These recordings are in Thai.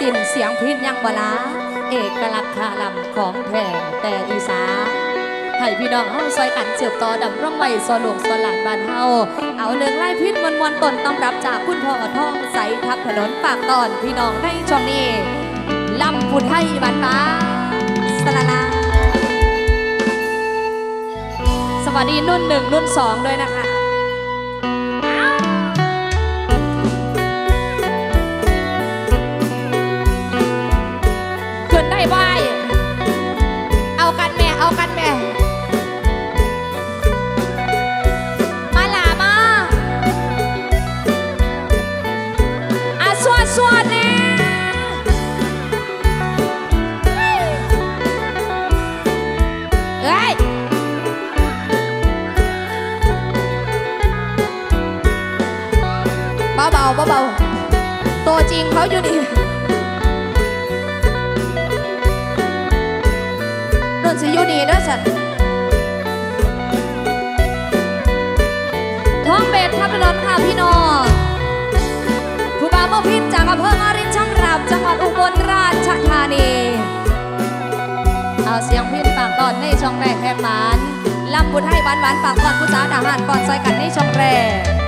สินเสียงพินยังบลา เอกลักษณ์คาลำของแท้แต่อีสาให้พี่น้องเฮาซอยกันเสืบต่อดำร่องไว้สอหลวงสอหลานบ้านเฮาเอาเรื่องไล่พินมวนมวนตนต้องรับจากคุณพ่อท่องใสทับถนนปากตอนพี่น้องในช่วงนี้ลำพุนให้บ้านบ้าสลาลาสวัสดีนุ่นหนึ่งนุ่นสองด้วยนะคะ เอาเสียงพินฝากตอนในช่องแรกแหกหมานลำบุญให้หวานหวานฝากตอนผู้สาวทหานก่อนซอยกันในช่องแรก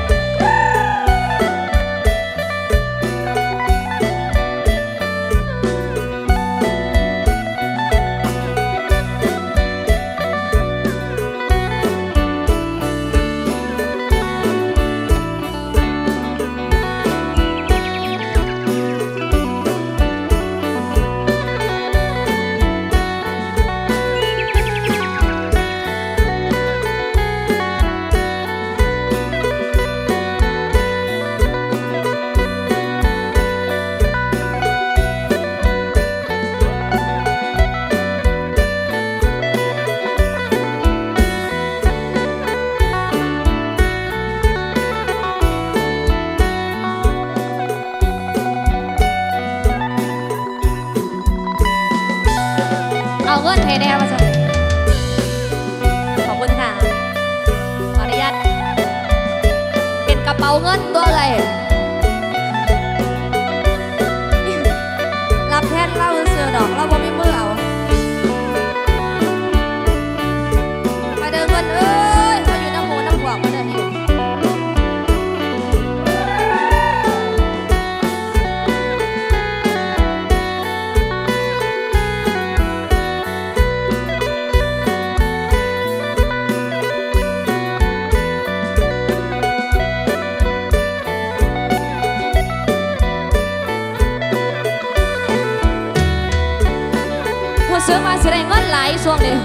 วงนี้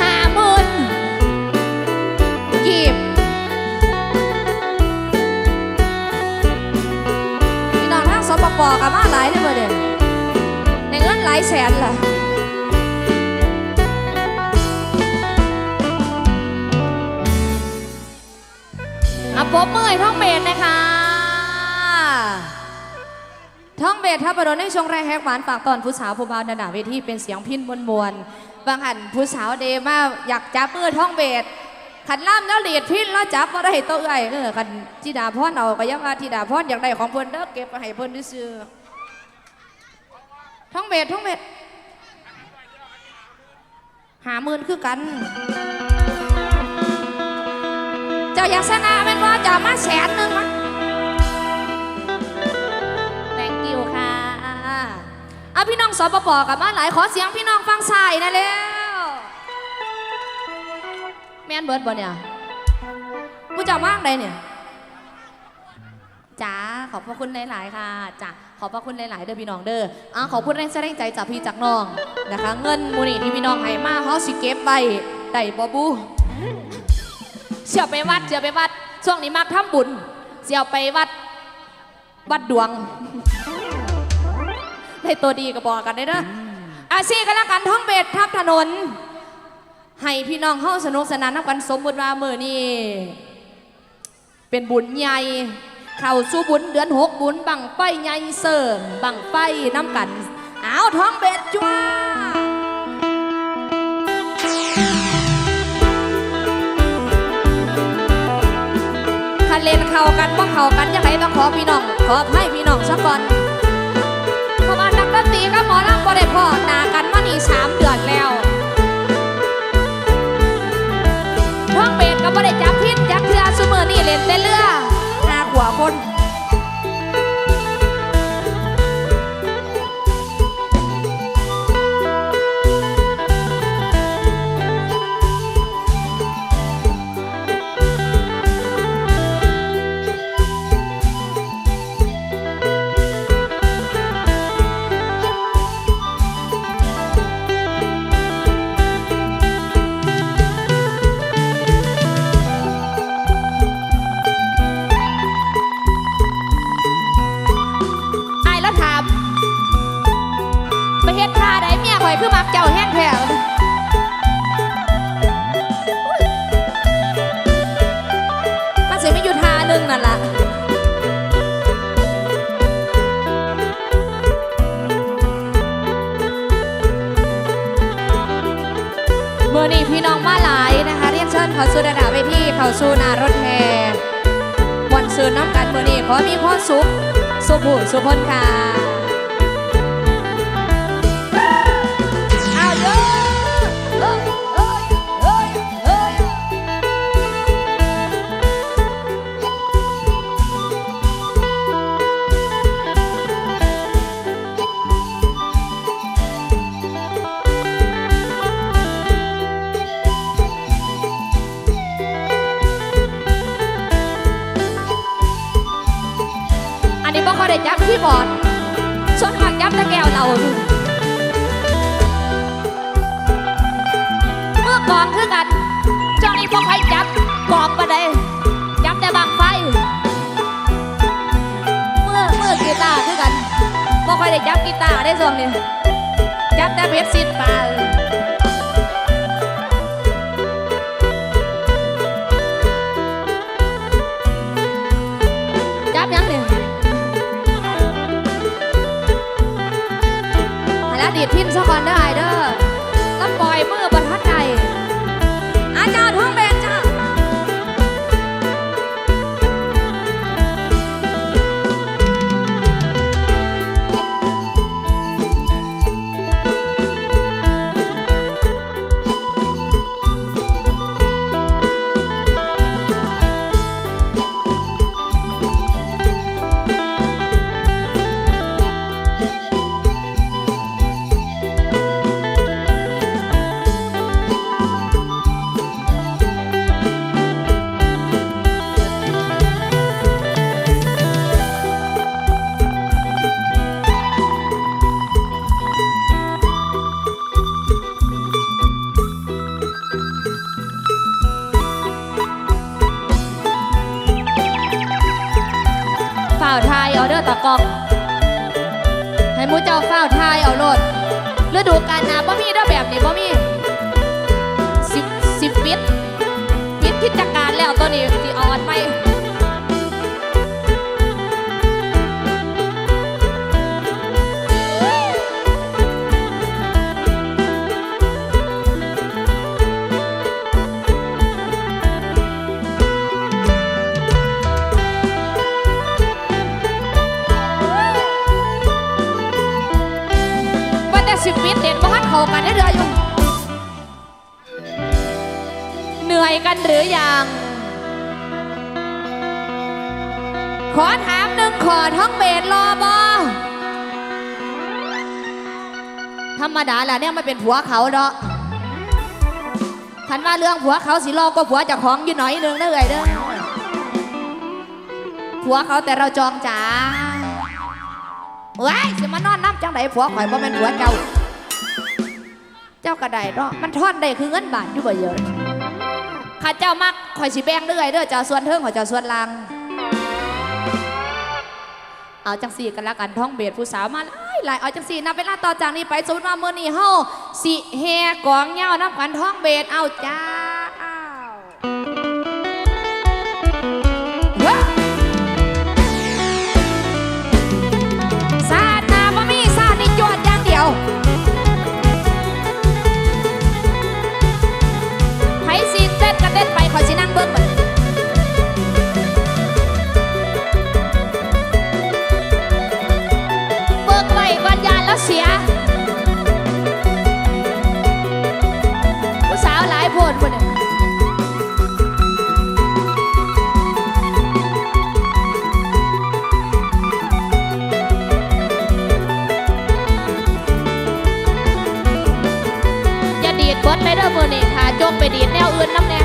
ห้ามื่นกีบพี่น้องทางสปปกับมาหลายเลยบอร์เด่นในเงินหลายแสนล่ะอะปบมือให้องเบนน ท่องเบสทับประดนในช่วงแรกแฮกหวานปากตอนผู้สาวผู้บ่าวนานาเวทีเป็นเสียงพินมวลมวลบางหันผู้สาวเดมาอยากจับมือท่องเบสขันล่ามแล้วเหลียดพินแล้วจับมาได้ตัวเอ้ยเออขันทิดาพรเอาก็ยังว่าทิดาพรอยากได้ของเพิ่นเด้อเก็บไปให้เพิ่นซื้อท่องเบสท่องเบสหาหมื่นคือกัน เจ้าอยากชนะเป็นว่าจะมาแสนหนึ่งมั้ thank พี่น้องสปปกับมาหลายขอเสียงพี่น้องฟังสายนะเร็วแม่นเบิร์ดบ่เนี่ยกูจะว่างใดเนี่ยจ้าขอบพระคุณหลาย ๆ ค่ะจ้าขอบพระคุณหลาย ๆ เด้อพี่น้องเด้ออะขอบคุณแรงแสดงใจจากพี่จากน้องนะคะ เงินมูนี่ที่พี่น้องให้มาเขาสิเก็บไว้ได้บ่บูเสียไปวัดเสียไปวัดช่วงนี้มักทำบุญเสียไปวัดวัดดวง ได้ตัวดีก็บอกกันได้เด้ออาซีกันแล้วกันท่องเบสทับถนน ให้พี่น้องเข้าสนุกสนานนับกันสมบุญว่ามือนี่เป็นบุญใหญ่เข้าสู่บุญเดือนหกบุญบังไฟใหญ่เสริมบังไฟน้ำกันเอาท้องเบสจ้าคันเลนเข้ากันบ่เข้ากันยังไงต้องขอพี่น้อง ขอให้พี่น้องสักก่อน กับหมอลำบ่ได้พอหนากันมานี่สามเดือนแล้วท้องเบสก็บ่ได้จับพิษจักเทือซุมือนี่เล่นแต่เรือหาหัวคน สุขสุขผู้สุขพนค่ะ ตัวนี้สิเอาอันใหม่ว่าแต่สิบวิตเด็ดบ้านเขากันได้เรืออยู่ เหนื่อยกันหรือยัง ขอถามหนึ่งขอท้องเบสรอบอธรรมดาแหละเนี่ยมันเป็นผัวเขาเนาะคันว่าเรื่องผัวเขาสิรอก็ผัวจะของอยู่หน่อยนึงนะเอ่ยเด้อผัวเขาแต่เราจองจ๋าเว้ยสิมานอนน้ำจังไดผัวข่อยบ่แม่นผัวเจ้า เจ้ากระไดเนาะมันทอนได้คือเงินบาทอยู่บ่เยอะข้าเจ้ามักข่อยสิแบ่งเรื่อยเด้อเจ้าส่วนเทิงข่อยเจ้าส่วนลัง เอาจังสี่กันละกันท้องเบียดผู้สาวมาหลายเอาจังสี่นับเวลาต่อจากนี้ไปสมมติว่ามื้อนี้เฮาสิแห่กองเหย้าน้ำกันท้องเบียดเอาจ้าีย ผู้สาวหลายพดคนเนี่ยอย่าดีดบดเลยเด้อมือนี่ค่ะจงไปดีดแนวอื่นน้ำแน่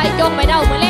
อยจงไปเดามือแล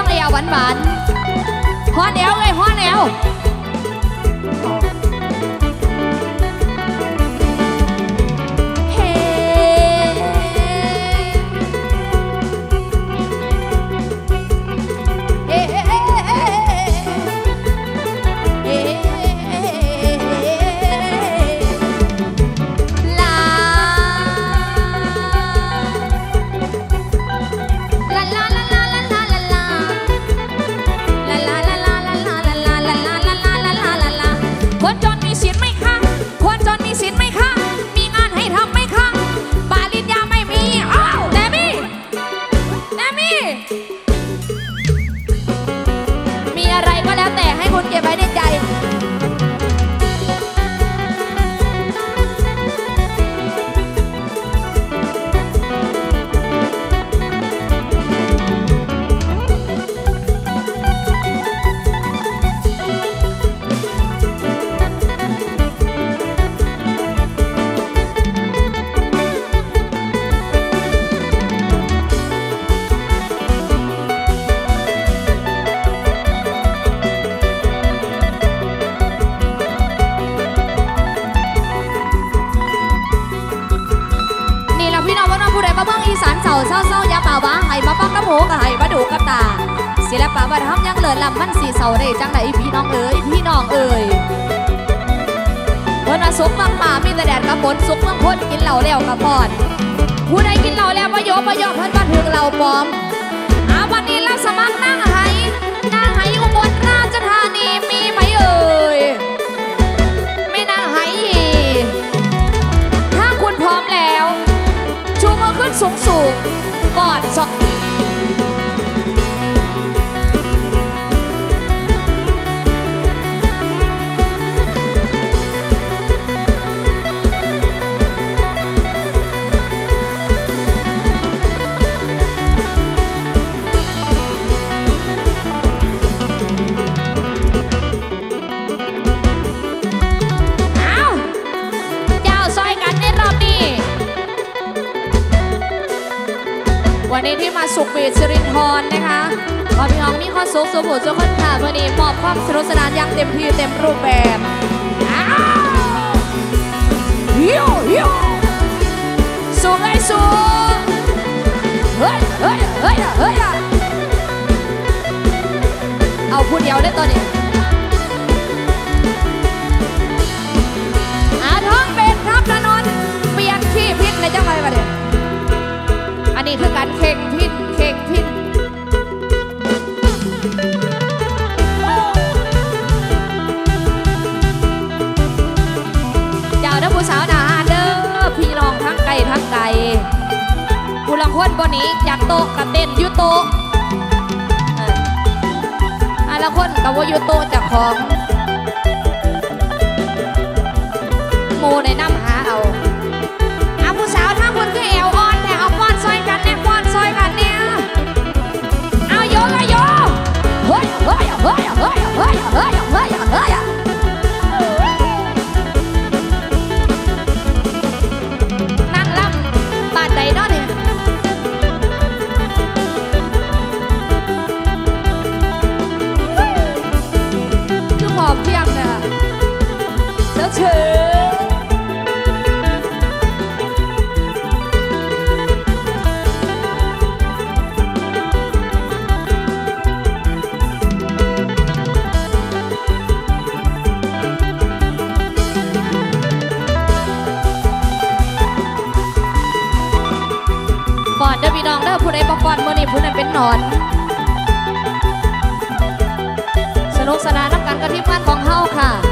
ต้องเอวหวานหวานฮอนแอวเลยฮอนแอวาเศร้าย่าป่าว่าให้มาฟังน้ำหูก็ให้มาดูกับตา ศิลปะวัฒนธรรมยังเหลือลำมันสีเสาได้จังไหนพี่น้องเอ๋ยพี่น้องเอ๋ยเพิ่นว่าสุกมังป่ามีแต่แดดกับฝนสุกเมืองพ้นกินเหล้าแล้วกับพอดผู้ใดกินเหล้าแล้วประโยชน์ประโยชน์เพิ่นบันถึงเหล้าปอมอาวันนี้เราสมัครนั่งไหนั่งไหอุบลราชธานีมีไหมเอ่ยไม่นั่งไหอีกถ้าคุณพร้อมแล้ว ชูมือขึ้นสูงสูง กอดสอง ความสุขสุขสุขคนค่ะวันนี้มอบความสนุกสนานอย่างเต็มที่เต็มรูปแบบอ้าวฮิวฮิวสูงไอ้สูงเฮ้ยเฮ้ยเฮ้ยเฮ้ยเอาพูดเดียวได้ตอนนี้ คนบนนี้จากโตกับเต้นยุโต๊ะเอออันละคนกับว่ายุโตจากของโมในน้ำหา นุกสนานนับกันกับทีมงานของเฮาค่ะ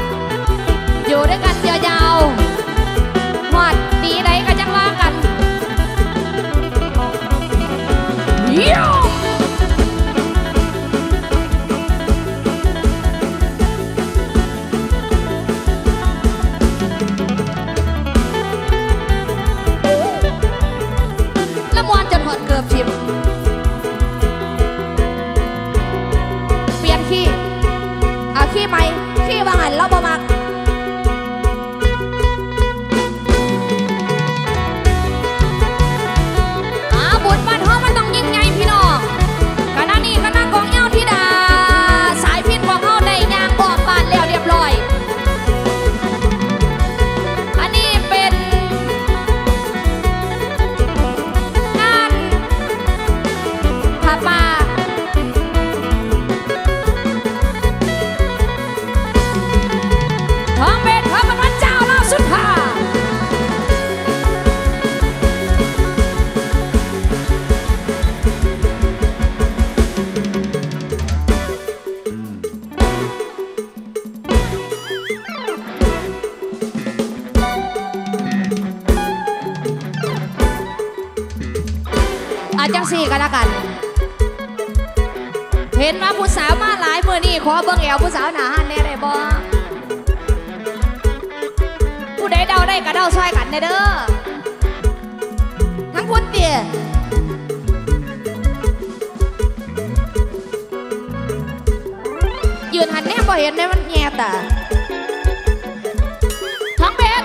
อาจังสี่กันละกัน เห็นว่าผู้สาวมาหลายมือนี่ขอเบิ่งแอวผู้สาวหนาหันแน่ได้บ่ผู้ใดเดาได้ก็เดาซอยกันเด้อทั้งพุทธเตี่ยยืนหันแนมบ่เห็นได้มันแง่ตาท้องเป็ด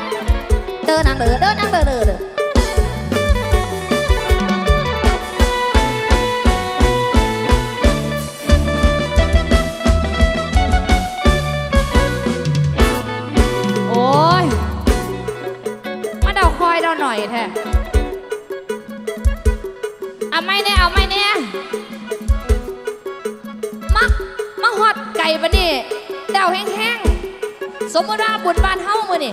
เดินนางเด้อเดินนางเด้อเด้อ แท้เอาไม่แน่เอาไม่แน่มามาหอดไก่ปะนี่เดาแห้งๆ สมมติว่าบุญบานเฮ้ามือนี่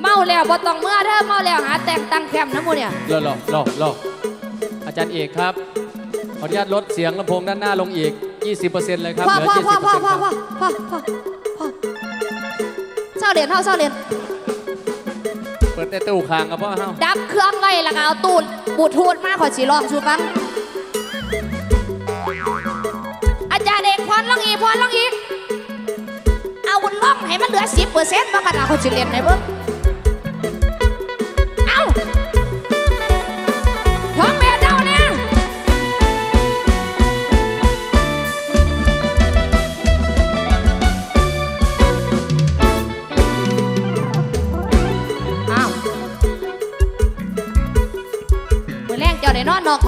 เมาแล้วบ่ต้องเมื่อเด้อเมาแล้วหาแต่งตั้งแคมป์นะมูเนี่ยรอรอรอรออาจารย์เอกครับ ขออนุญาตลดเสียงลำโพงด้านหน้าลงอีก 20%เลยครับพ่อเหลือพ่อพ่อ70%พ่อคพ่อรับพ่อพ่อพ่อพ่อเศร้าเหรียญเท่าเศร้าเหรียญเปิด แต่ตู้คางครับพ่อเฮาดับเครื่องไว้แล้วก็เอาตูดบูดทูดมาขอสีลองชูฟัง อาจารย์เอกพรลองอีพรลองอีเอาบุญล่องให้มันเหลือสิบเปอร์เซ็นต์มากันเอาคนสิเรียนไหนเบิ้ง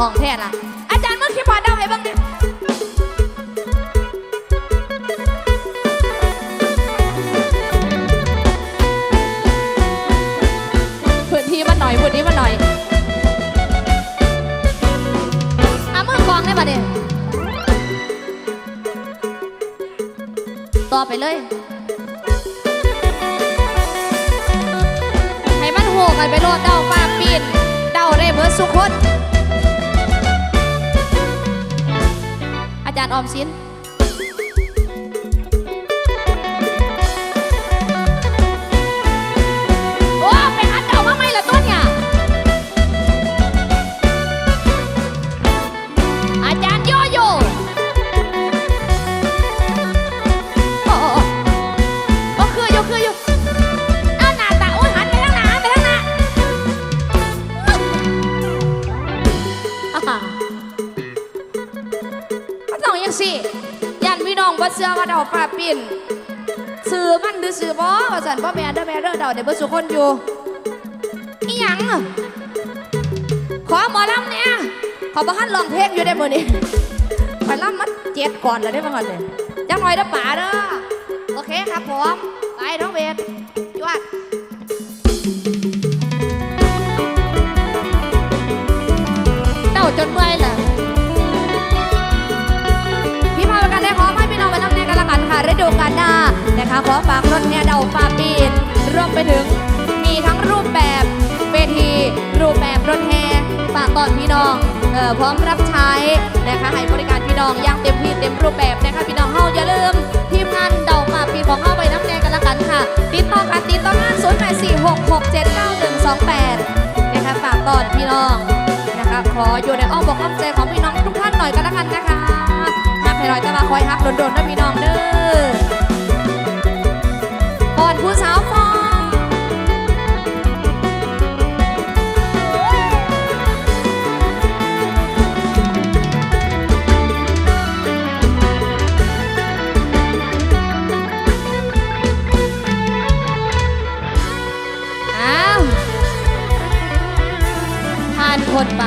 ของแท้ล่ะ อาจารย์เมื่อคีย์บอดเดาให้บ้างดิพื้นที่มันหน่อยพื้นที่มันหน่อยเอามือกองได้ปะเนี่ยต่อไปเลยให้มันโหกันไปโลดเดาฟ้าปีนเดาได้เบิร์ดสุกคน อาจารย์ออมสิน ว่าเดาฟ้าปิ่นสื่อมันหรือสื่อบ่ว่าสันบ่แม่เด้อแม่เด้อเดาได้เบ่สุคนอยู่อีหยังขอหมอลำเนี่ยขอบ่ทันร้องเพลงอยู่ได้มื้อนี้ไปลำมัดเจ็ดก่อนแล้วได้บ่ก่อนเนี่ยจังหน่อยเด้อป๋าเด้อโอเคครับผมไปน้องเวทยวดเต่าจนเมื่อย ดูกาลหน้านะคะขอฝากรถเนี่ยเดาฟาปีนรวมไปถึงมีทั้งรูปแบบเวทีรูปแบบรถแห่ฝากตอนพี่น้องเออพร้อมรับใช้นะคะให้บริการพี่น้องอย่างเต็มที่เต็มรูปแบบนะคะพี่น้องเฮาอย่าลืมทีมงานเดาฟาปีนของเฮาไปน้ำแนกันละกันค่ะติดต่อกันติดต่องาน0 8 4 6 6 7 9 1 2 8นะคะฝากตอนพี่น้องนะคะขออยู่ในอ้อมอกอ้อมใจของพี่ โดนๆนะพี่น้องเด้อก่อนผู้สาวฟองอ้าวผ่านคนไป